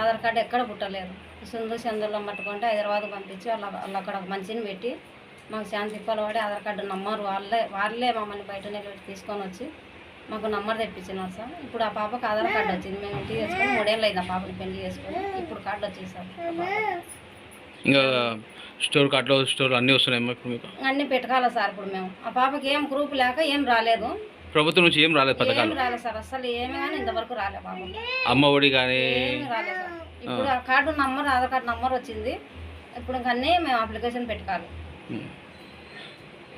Aadhaar card ఎక్కడ పుట్టలేదు. సింధు చంద్రులో పట్టుకుంటే హైదరాబాద్ పంపించి వాళ్ళ వాళ్ళు అక్కడ ఒక మనిషిని పెట్టి మాకు శాంతి తిప్పాలు పడి ఆధార్ కార్డు నంబర్ వాళ్ళే వాళ్ళే మమ్మల్ని బయట నిలబెట్టి తీసుకొని వచ్చి మాకు నంబర్ తెప్పించినారు సార్. ఇప్పుడు ఆ పాపకు ఆధార్ కార్డు వచ్చింది. మేము ఇంటికి చేసుకొని మూడేళ్ళు అయింది ఆ పాపని పెళ్ళి చేసుకొని. ఇప్పుడు కార్డు వచ్చింది సార్. ఇంకా స్టోర్ కార్డులో స్టోర్ అన్నీ వస్తున్నాయి అన్నీ పెట్టుకోవాలి సార్ ఇప్పుడు మేము. ఆ పాపకి ఏం గ్రూప్ లేక ఏం రాలేదు. ప్రభుత్వం నుంచి ఏం రాలేదు ఏం పథకాలు? రాలేదు సార్ అసలు ఏమి కానీ ఇంతవరకు రాలేదు పాపకి అమ్మ ఒడి కానీ ఏమీ రాలేదు సార్. ఇప్పుడు ఆ card number Aadhaar card number వచ్చింది. ఇప్పుడు ఇంకా అన్నీ మేము అప్లికేషన్ పెట్టుకోవాలి.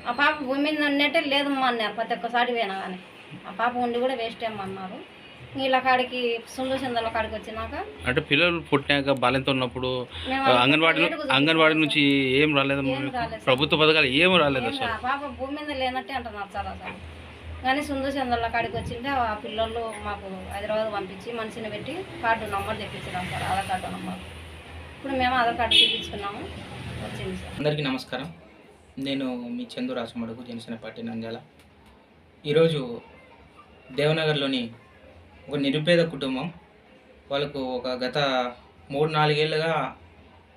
ఆ పాప భూమి మీద ఉన్నట్టే లేదమ్మా అన్నారు ప్రతి ఒక్కసారి పోయినా కానీ. ఆ పాప ఉండి కూడా వేస్ట్ ఏమన్నారు వీళ్ళ కాడికి సుందు చిందల కాడికి వచ్చినాక అంటే పిల్లలు పుట్టినాక బాల్యంతో ఉన్నప్పుడు మేము అంగన్వాడీ అంగన్వాడీ నుంచి ఏం రాలేదు. ప్రభుత్వ పథకాలు ఏం రాలేదు అసలు? పాప భూమి మీద లేనట్టే అంటున్నారు సార్ అసలు. కానీ సుందు చంద్రుల కాడికి వచ్చింటే ఆ పిల్లలు మాకు హైదరాబాద్ పంపించి మనిషిని పెట్టి కార్డు నంబర్ తెప్పించడం సార్ ఆధార్ కార్డు నంబర్. ఇప్పుడు మేము ఆధార్ కార్డు తెప్పించుకున్నాము. వచ్చింది సార్. అందరికీ నమస్కారం. నేను మీ చందు రాసమడుగు జనసేన పార్టీ నంద్యాల. ఈరోజు దేవనగర్లోని ఒక నిరుపేద కుటుంబం వాళ్ళకు ఒక గత మూడు నాలుగేళ్ళుగా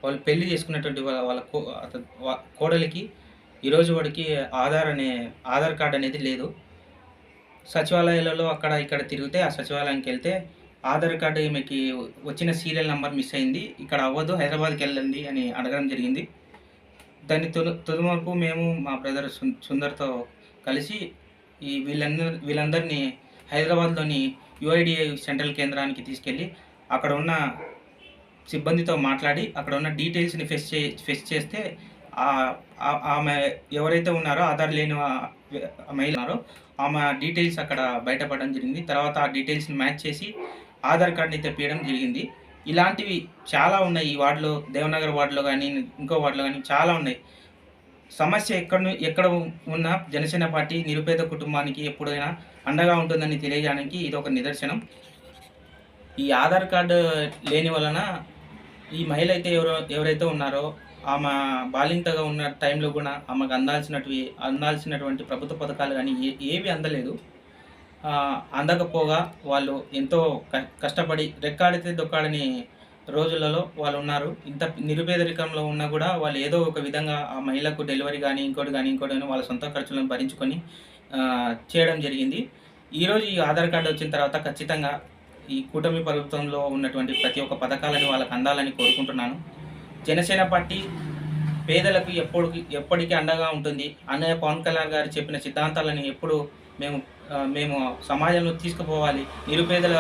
వాళ్ళు పెళ్ళి చేసుకున్నటువంటి వాళ్ళ వాళ్ళ కో- కోడలికి ఈరోజు వాడికి ఆధార్ అనే ఆధార్ కార్డ్ అనేది లేదు. సచివాలయాలలో అక్కడ ఇక్కడ తిరిగితే ఆ సచివాలయానికి వెళ్తే ఆధార్ కార్డు ఈమెకి వచ్చిన సీరియల్ నెంబర్ మిస్ అయింది. ఇక్కడ అవ్వదు హైదరాబాద్కి వెళ్ళండి అని అడగడం జరిగింది. దాని తొలి తొలిమరకు మేము మా బ్రదర్ సుందర్తో కలిసి ఈ వీళ్ళందరి వీళ్ళందరినీ హైదరాబాద్లోని యుఐడిఐ సెంట్రల్ కేంద్రానికి తీసుకెళ్ళి అక్కడ ఉన్న సిబ్బందితో మాట్లాడి అక్కడ ఉన్న డీటెయిల్స్ని ఫెస్ చే ఫెస్ చేస్తే ఆమె ఎవరైతే ఉన్నారో ఆధార్ లేని మహిళ ఉన్నారో. ఆమె డీటెయిల్స్ అక్కడ బయటపడడం జరిగింది. తర్వాత ఆ డీటెయిల్స్ని మ్యాచ్ చేసి ఆధార్ కార్డ్ని తెప్పియడం జరిగింది. ఇలాంటివి చాలా ఉన్నాయి. ఈ వార్డులో దేవనగర్ వార్డులో కానీ ఇంకో వార్డులో కానీ చాలా ఉన్నాయి. సమస్య ఎక్కడ ఎక్కడ ఉన్న జనసేన పార్టీ నిరుపేద కుటుంబానికి ఎప్పుడైనా అండగా ఉంటుందని తెలియజేయడానికి ఇది ఒక నిదర్శనం. ఈ ఆధార్ కార్డు లేని వలన ఈ మహిళ అయితే ఎవరో ఎవరైతే ఉన్నారో ఆమె బాలింతగా ఉన్న టైంలో కూడా ఆమెకు అందాల్సినవి అందాల్సినటువంటి ప్రభుత్వ పథకాలు కానీ ఏ ఏవి అందలేదు. అందకపోగా వాళ్ళు ఎంతో క- కష్టపడి రెక్కాడితే దొక్కాడని రోజులలో వాళ్ళు ఉన్నారు. ఇంత నిరుపేదరికంలో ఉన్నా కూడా వాళ్ళు ఏదో ఒక విధంగా ఆ మహిళకు డెలివరీ కానీ ఇంకోటి కానీ ఇంకోటి కానీ వాళ్ళ సొంత ఖర్చులను భరించుకొని చేయడం జరిగింది. ఈరోజు ఈ ఆధార్ కార్డు వచ్చిన తర్వాత ఖచ్చితంగా ఈ కూటమి ప్రభుత్వంలో ఉన్నటువంటి ప్రతి ఒక్క పథకాలను వాళ్ళకు అందాలని కోరుకుంటున్నాను. జనసేన పార్టీ పేదలకు ఎప్పుడు ఎప్పటికీ అండగా ఉంటుంది. అన్నయ్య పవన్ కళ్యాణ్ గారు చెప్పిన సిద్ధాంతాలను ఎప్పుడు మేము మేము సమాజంలో తీసుకుపోవాలి. నిరుపేదల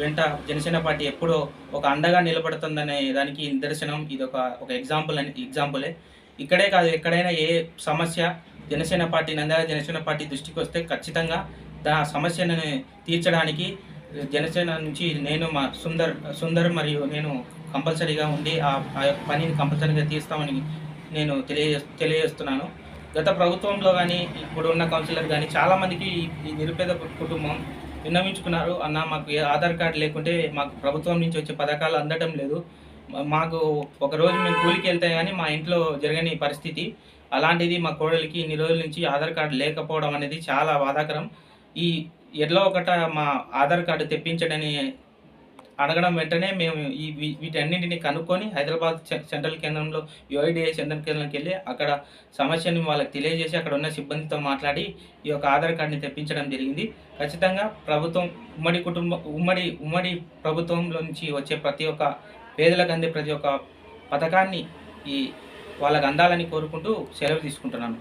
వెంట జనసేన పార్టీ ఎప్పుడో ఒక అండగా నిలబడుతుందనే దానికి నిదర్శనం. ఇది ఒక ఒక ఎగ్జాంపుల్ అని ఎగ్జాంపులే ఇక్కడే కాదు ఎక్కడైనా ఏ సమస్య జనసేన పార్టీ నందాల జనసేన పార్టీ దృష్టికి వస్తే ఖచ్చితంగా దా సమస్యను తీర్చడానికి జనసేన నుంచి నేను మా సుందర్ సుందర్ మరియు నేను కంపల్సరీగా ఉండి ఆ పనిని కంపల్సరీగా తీస్తామని నేను తెలియజే తెలియజేస్తున్నాను. గత ప్రభుత్వంలో కానీ ఇప్పుడు ఉన్న కౌన్సిలర్ కానీ చాలామందికి ఈ- నిరుపేద కుటుంబం విన్నవించుకున్నారు. అన్న మాకు ఆధార్ కార్డు లేకుంటే మాకు ప్రభుత్వం నుంచి వచ్చే పథకాలు అందడం లేదు. మాకు ఒక రోజు మేము కూలికి వెళ్తే కానీ మా ఇంట్లో జరగని పరిస్థితి. అలాంటిది మా కోడలికి ఇన్ని రోజుల నుంచి ఆధార్ కార్డు లేకపోవడం అనేది చాలా బాధాకరం. ఈ ఎట్లా ఒకట మా ఆధార్ కార్డు తెప్పించడని అడగడం వెంటనే మేము ఈ వీ- వీటన్నింటిని కనుక్కొని హైదరాబాద్ సెంట్రల్ కేంద్రంలో యుఐడిఐ సెంట్రల్ కేంద్రంకి వెళ్ళి అక్కడ సమస్యని వాళ్ళకి తెలియజేసి అక్కడ ఉన్న సిబ్బందితో మాట్లాడి ఈ యొక్క ఆధార్ కార్డుని తెప్పించడం జరిగింది. ఖచ్చితంగా ప్రభుత్వం ఉమ్మడి కుటుంబ ఉమ్మడి ఉమ్మడి ప్రభుత్వంలో నుంచి వచ్చే ప్రతి ఒక్క పేదలకు అందే ప్రతి ఒక్క పథకాన్ని ఈ వాళ్ళకు అందాలని కోరుకుంటూ సెలవు తీసుకుంటున్నాను.